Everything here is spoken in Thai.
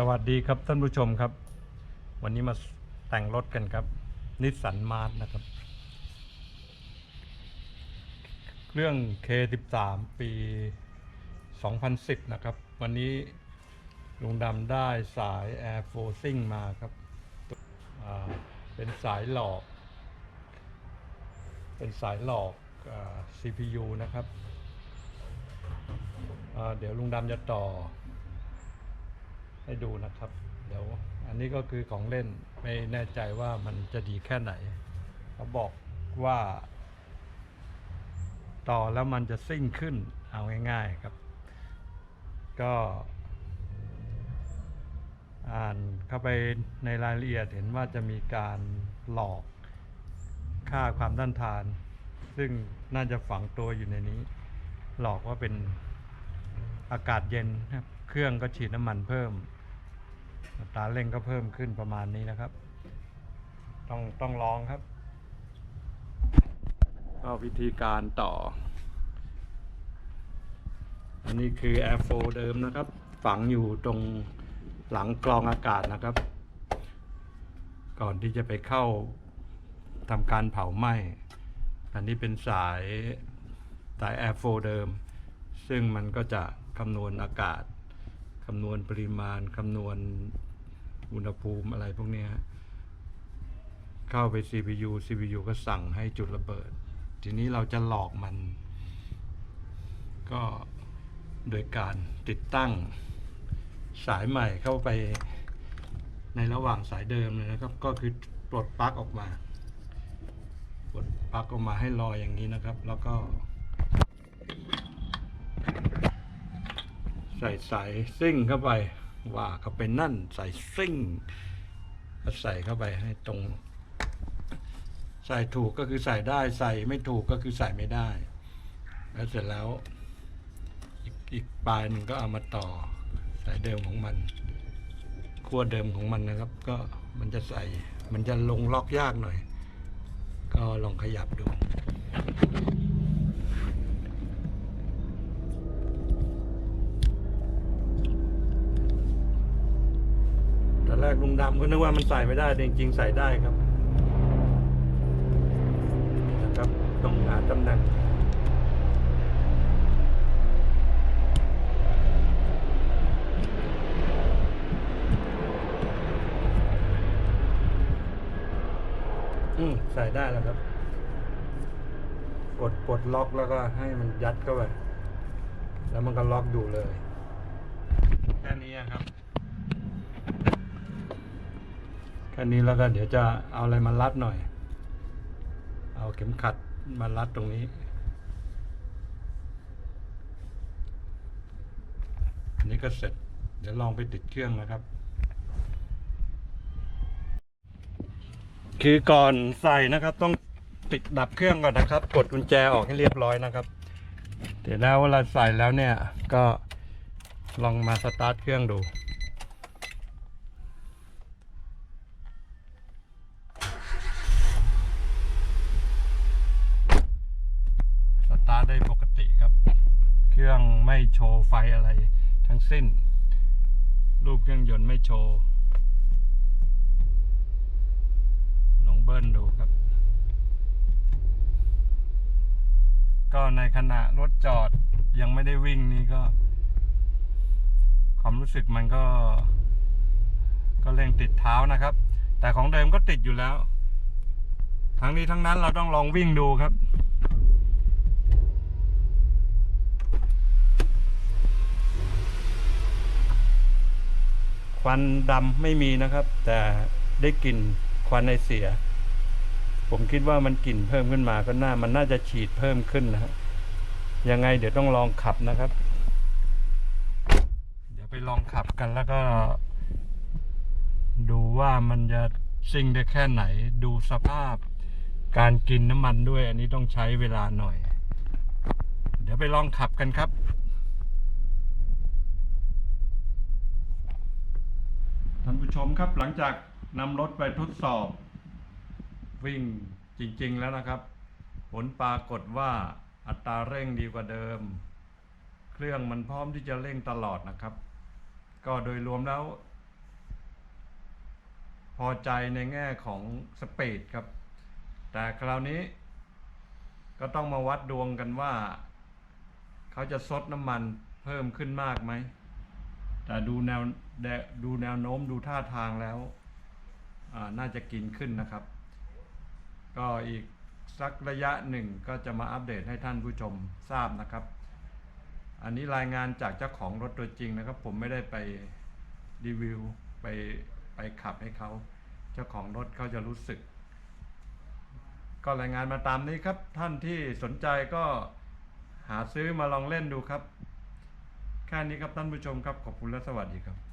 สวัสดีครับท่านผู้ชมครับ วันนี้มาแต่งรถกันครับนิสสันมาร์นะครับ เครื่อง K13 ปี 2010 นะครับ วันนี้ลุงดำได้สาย Air Forcing มาครับเป็นสายหลอก เป็นสายหลอกอ CPU นะครับ เดี๋ยวลุงดำจะต่อ ให้ดูนะครับ เดี๋ยวอันนี้ก็คือของเล่นไม่แน่ใจว่ามันจะดีแค่ไหนเขาบอกว่า ต่อแล้วมันจะซิ่งขึ้นเอาง่ายๆครับ ก็อ่านเข้าไปในรายละเอียดเห็นว่าจะมีการหลอกค่าความต้านทาน ซึ่งน่าจะฝังตัวอยู่ในนี้ หลอกว่าเป็นอากาศเย็นครับเครื่องก็ฉีดน้ำมันเพิ่ม ตาเร่งก็เพิ่มขึ้นประมาณนี้นะครับ ต้องต้องลองครับ ก็วิธีการต่อ อันนี้คือ Air 4เดิมนะครับ ฝังอยู่ตรงหลังกรองอากาศนะครับ ก่อนที่จะไปเข้าทำการเผาไหม้ อันนี้เป็นสายสาย Air 4เดิม ซึ่งมันก็จะคำนวณอากาศ คำนวณปริมาณคำนวณอุณหภูมิอะไรพวกนี้เข้าไป CPU CPU ก็สั่งให้จุดระเบิด ทีนี้เราจะหลอกมัน ก็โดยการติดตั้งสายใหม่เข้าไปในระหว่างสายเดิมเลยนะครับ ก็คือปลดปลั๊กออกมา ปลดปลั๊กออกมาให้ลอยอย่างนี้นะครับ แล้วก็ ใส่สายซิ่งเข้าไป ว่าเขาเป็นนั่นใส่ซิ่งก็ใส่เข้าไปให้ตรง ใส่ถูกก็คือใส่ได้ใส่ไม่ถูกก็คือใส่ไม่ได้ แล้วเสร็จแล้วอีกอีกปลายหนึ่งก็เอามาต่อสายเดิมของมันขั้วเดิมของมันนะครับ ก็มันจะใส่ มันจะลงล็อกยากหน่อย ก็ลองขยับดู ตอน แรกลุงดำก็นึกว่ามันใส่ไม่ได้แต่จริงๆใส่ได้ครับนะครับต้องหาตำแหน่งอืมใส่ได้แล้วครับ กดปลดล็อกแล้วก็ให้มันยัดเข้าไป แล้วมันก็ล็อกอยู่เลย แค่นี้ครับ แค่นี้แล้วก็เดี๋ยวจะเอาอะไรมารัดหน่อย เอาเข็มขัดมารัดตรงนี้ อันนี้ก็เสร็จ เดี๋ยวลองไปติดเครื่องนะครับ คือก่อนใส่นะครับต้องปิดดับเครื่องก่อนนะครับ กดกุญแจออกให้เรียบร้อยนะครับ เดี๋ยวแล้วเวลาใส่แล้วเนี่ยก็ลองมาสตาร์ทเครื่องดู สตาร์ท ได้ปกติครับ เครื่องไม่โชว์ไฟอะไรทั้งสิ้นรูปเครื่องยนต์ไม่โชว์ลองเบิ้ลดูครับ ก็ในขณะรถจอดยังไม่ได้วิ่งนี่ก็ ความรู้สึกมันก็ ก็เร่งติดเท้านะครับ แต่ของเดิมก็ติดอยู่แล้ว ทั้งนี้ทั้งนั้นเราต้องลองวิ่งดูครับ วันดำไม่มีนะครับ แต่ได้กลิ่นควันในเสีย ผมคิดว่ามันกลิ่นเพิ่มขึ้นมาก็น่ามันน่าจะฉีดเพิ่มขึ้นนะฮะยังไงเดี๋ยวต้องลองขับนะครับ เดี๋ยวไปลองขับกันแล้วก็ ดูว่ามันจะซิ่งได้แค่ไหน ดูสภาพ การกินน้ำมันด้วย อันนี้ต้องใช้เวลาหน่อย เดี๋ยวไปลองขับกันครับ ท่าน ผู้ชมครับหลังจากนำรถไปทดสอบ วิ่งจริง ๆ แล้วนะครับ ผลปรากฏว่าอัตราเร่งดีกว่าเดิม เครื่องมันพร้อมที่จะเร่งตลอดนะครับ ก็โดยรวมแล้ว พอใจในแง่ของสปีดครับ แต่คราวนี้ ก็ต้องมาวัดดวงกันว่า เขาจะซดน้ำมันเพิ่มขึ้นมากไหมแต่ดูแนว ดูแนวโน้มดูท่าทางแล้วน่าจะกินขึ้นนะครับ ก็อีกสักระยะหนึ่งก็จะมาอัปเดตให้ท่านผู้ชมทราบนะครับ อันนี้รายงานจากเจ้าของรถตัวจริงนะครับ ผมไม่ได้ไปรีวิวไปไปขับให้เขา เจ้าของรถเขาจะรู้สึก ก็รายงานมาตามนี้ครับ ท่านที่สนใจก็หาซื้อมาลองเล่นดูครับ แค่นี้ครับท่านผู้ชมครับขอบคุณและสวัสดีครับ